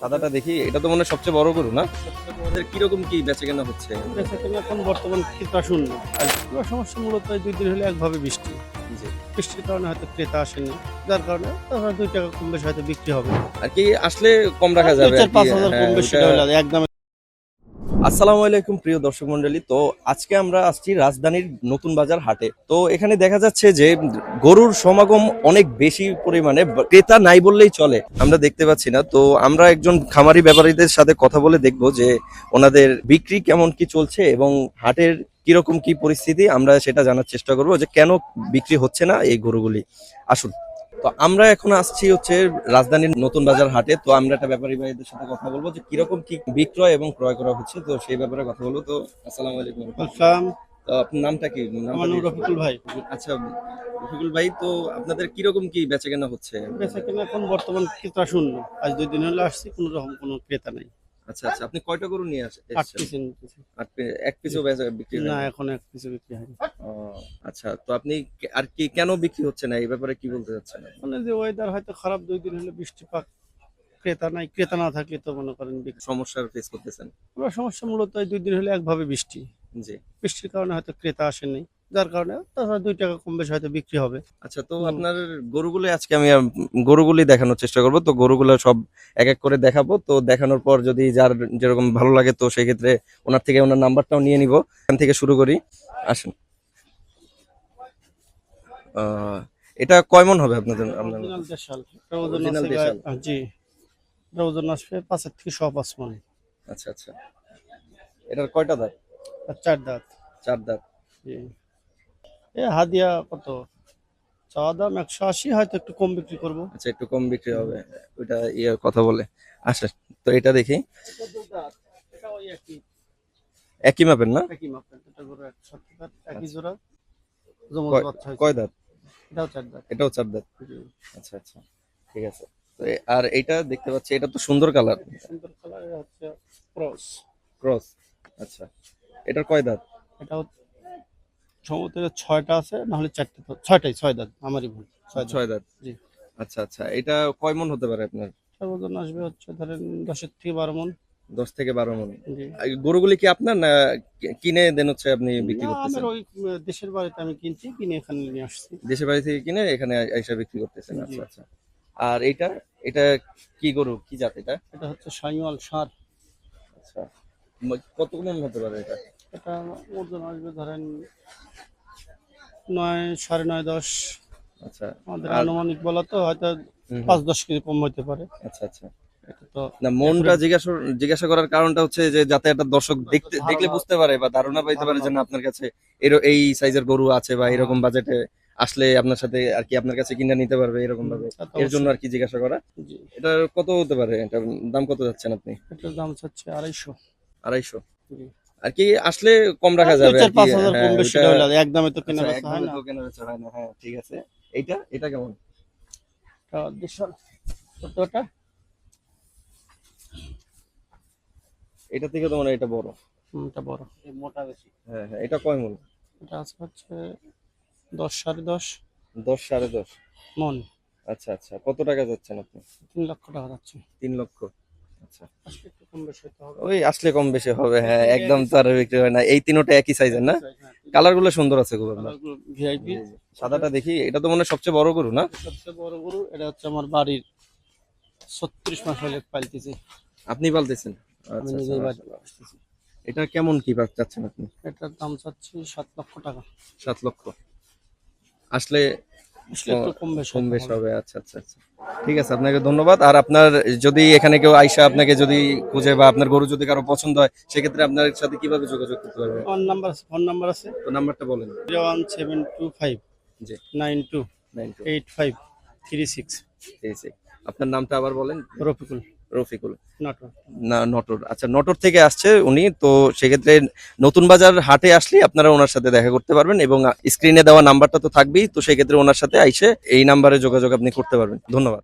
সাদাটা দেখি এটা তো মনে হয় সবচেয়ে বড় গরু না? ওদের কীরকম কি বেচা কেনা হচ্ছে? বেচা কেনা এখন বর্তমান ক্রেতা শূন্য। আর পুরো সমস্যা মূলত এই দুই দিন হলে একভাবে বৃষ্টি। যে বৃষ্টির কারণে হয়তো ক্রেতা আসেনি। যার কারণে দুই টাকা কম বেশি হয়তো বিক্রি হবে। আর কি আসলে কম রাখা যাবে। পাঁচ হাজার হ্যাঁ, কম বেশি একদম আসসালামু আলাইকুম, প্রিয় দর্শক মন্ডলী তো আজকে আমরা আসছি রাজধানীর নতুন বাজার হাটে। তো এখানে দেখা যাচ্ছে যে গরুর সমাগম অনেক বেশি পরিমাণে, ক্রেতা নাই বললেই চলে। আমরা দেখতে পাচ্ছি না। তো আমরা একজন খামারি ব্যাপারীদের সাথে কথা বলে দেখব যে ওনাদের বিক্রি কেমন কি চলছে এবং হাটের কীরকম কি পরিস্থিতি। আমরা সেটা জানার চেষ্টা করব যে কেন বিক্রি হচ্ছে না এই গরুগুলি। আসুন। তো আমরা এখন আসছি হচ্ছে রাজধানীর নতুন বাজার হাটে। তো আমরা একটা ব্যাপারী ভাইদের সাথে কথা বলব যে কীরকম কি বিক্রয় এবং ক্রয় করা হচ্ছে তো সেই ব্যাপারে কথা বলব। তো আসসালামু আলাইকুম তো আপনার নামটা কি? নামটা আমার নাম রফিকুল ভাই। আচ্ছা রফিকুল ভাই তো আপনাদের কীরকম কি বেচে কেনা হচ্ছে? বেচা কেনা এখন বর্তমান ক্রেতা শূন্য। আজ দুই দিন হলে আসছি কোনো রকম কোনো ক্রেতা নাই। আচ্ছা আচ্ছা আপনি কয়টা গরু নিয়ে আসে আট পিস এক পিসও বেচা বিক্রি না? এখন এক কিছু বিক্রি হয়নি। আচ্ছা তো আপনি আর কি কেন বিক্রি হচ্ছে না? এই ব্যাপারে কি বলতে চাচ্ছেন মানে যে ওয়েদার হয়তো খারাপ দুই দিন হলে বৃষ্টিপাত ক্রেতা নাই ক্রেতা না থাকলে তো মনে করেন সমস্যার ফেস করতেছেন। পুরো সমস্যা মূলত দুই দিন হলে একভাবে বৃষ্টি। জি। বৃষ্টির কারণে হয়তো ক্রেতা আসেনি যার কারণে দুই টাকা কম বেশি হয়তো বিক্রি হবে। আচ্ছা তো আপনার গরুগুলি আজকে আমি গরুগুলি দেখানোর চেষ্টা করব। তো গরুগুলো সব এক এক করে দেখাবো। তো দেখানোর পর যদি যার যেরকম ভালো লাগে তো সেই ক্ষেত্রে ওনার থেকে ওনার নাম্বারটাও নিয়ে নিব। এখান থেকে শুরু করি। আসুন। এটা কয় মন হবে আপনাদের আপনার জি। ওজন আসবে পাঁচের থেকে ছ পাঁচ মন। আচ্ছা আচ্ছা। এটার কয়টা দাঁত? চার দাঁত। চার দাঁত। জি। এ হাদিয়া কত? চাওয়া দাম একশো আশি হয়তো একটু কম বিক্রি করব। আচ্ছা একটু কম বিক্রি হবে ওইটা ইয়ে কথা বলে। আচ্ছা তো এটা দেখি। এটা ওই একই মাপের না? একই মাপের এটা গরু একই জোড়া কয়- দাঁত? এটাও চার দাঁত। এটাও চার দাঁত? আচ্ছা আচ্ছা ঠিক আছে। তো আর এইটা দেখতে পাচ্ছি এটা তো সুন্দর কালার। সুন্দর কালার হচ্ছে ক্রস। ক্রস আচ্ছা। এটার কয় দাঁত? এটাও সম্ভবত ছয়টা আছে নাহলে চারটে তো ছয়টাই ছয় দাঁত আমারই ভুল ছয় দাঁত। ছয় দাঁত? জি। আচ্ছা আচ্ছা এটা কয় মন হতে পারে আপনার? ওজন আসবে হচ্ছে ধরেন দশের থেকে বারো মন। দশ থেকে বারো মন। জি। গরুগুলি কি আপনার না কিনে দেন হচ্ছে আপনি বিক্রি করতেছেন? ওই দেশের বাড়িতে আমি কিনছি কিনে এখানে নিয়ে আসছি। দেশের বাড়ি থেকে কিনে এখানে এসে বিক্রি করতেছেন আচ্ছা আচ্ছা। আর এটা এটা কি গরু কি জাত এটা? এটা হচ্ছে সাইওয়াল সার। আচ্ছা কত মন হতে পারে এটা? এটা ওজন আসবে ধরেন নয় সাড়ে নয় দশ। আচ্ছা আমাদের আনুমানিক বলা তো হয়তো পাঁচ দশ কেজি কম হতে পারে। আচ্ছা আচ্ছা। তো না মনটা জিজ্ঞাসা জিজ্ঞাসা করার কারণটা হচ্ছে যে যাতে একটা দর্শক দেখতে দেখলে বুঝতে পারে বা ধারণা পাইতে পারে যে না আপনার কাছে এর- এই সাইজের গরু আছে বা এরকম বাজেটে আসলে আপনার সাথে আর কি আপনার কাছে কিনে নিতে পারবে এরকম ভাবে। এর জন্য আর কি জিজ্ঞাসা করা? এটা কত হতে পারে? এটার দাম কত যাচ্ছেন আপনি? এটার দাম হচ্ছে আড়াইশো। আড়াইশো। আর কি আসলে কম রাখা যাবে আর কি, হাজার হ্যাঁ, কম বেশি ওইটা- হলে একদমে তো কেনা আচ্ছা, বেচা হয় একদমই না। তো কেনা বেচা হয় না হ্যাঁ ঠিক আছে। এইটা এটা কেমন? এটা দেশাল কতটা এটা থেকে তো মনে হয় এটা বড়। হুম, এটা বড়। মোটা বেশি। হ্যাঁ হ্যাঁ এটা কয় মন এটা আছে হচ্ছে দশ সাড়ে দশ। দশ সাড়ে দশ। মন। আচ্ছা আচ্ছা কত টাকা যাচ্ছেন আপনি? তিন লক্ষ টাকা যাচ্ছে। তিন লক্ষ। আচ্ছা। ওই আসলে কম বেশি হবে হ্যাঁ একদম তো আর বিক্রি হয় না। এই তিনোটা একই সাইজের না? কালারগুলো সুন্দর আছে খুব সাদাটা দেখি এটা তো মনে হয় সবচেয়ে বড় গরু না? সবচেয়ে বড় গরু এটা হচ্ছে আমার বাড়ির ছত্রিশ মাস হলে পালতেছি। আপনি পালতেছেন? আচ্ছা আচ্ছা, এটা কেমন কি চাচ্ছেন আপনি? এটার দাম চাচ্ছি সাত লক্ষ টাকা। সাত লক্ষ। আসলে কম বেশি হবে। আচ্ছা আচ্ছা আচ্ছা। ঠিক আছে আপনাকে ধন্যবাদ। আর আপনার যদি এখানে কেউ আইসা আপনাকে যদি খুঁজে বা আপনার গরু যদি কারও পছন্দ হয় সেক্ষেত্রে আপনার সাথে কীভাবে যোগাযোগ করতে পারবে? ফোন নাম্বার আছে ফোন নাম্বার আছে। তো নাম্বারটা বলেন। Zero one seven two five জি। Nine two nine two. Eight five three six. আপনার নামটা আবার বলেন। রফিকুল। রফিকুল। নাটোর না নটর আচ্ছা নটর থেকে আসছে উনি তো সেক্ষেত্রে নতুন বাজার হাটে আসলে আপনারা ওনার সাথে দেখা করতে পারবেন এবং স্ক্রিনে দেওয়া নাম্বারটা তো থাকবেই তো সেক্ষেত্রে ওনার সাথে আইসে এই নাম্বারে যোগাযোগ আপনি করতে পারবেন। ধন্যবাদ।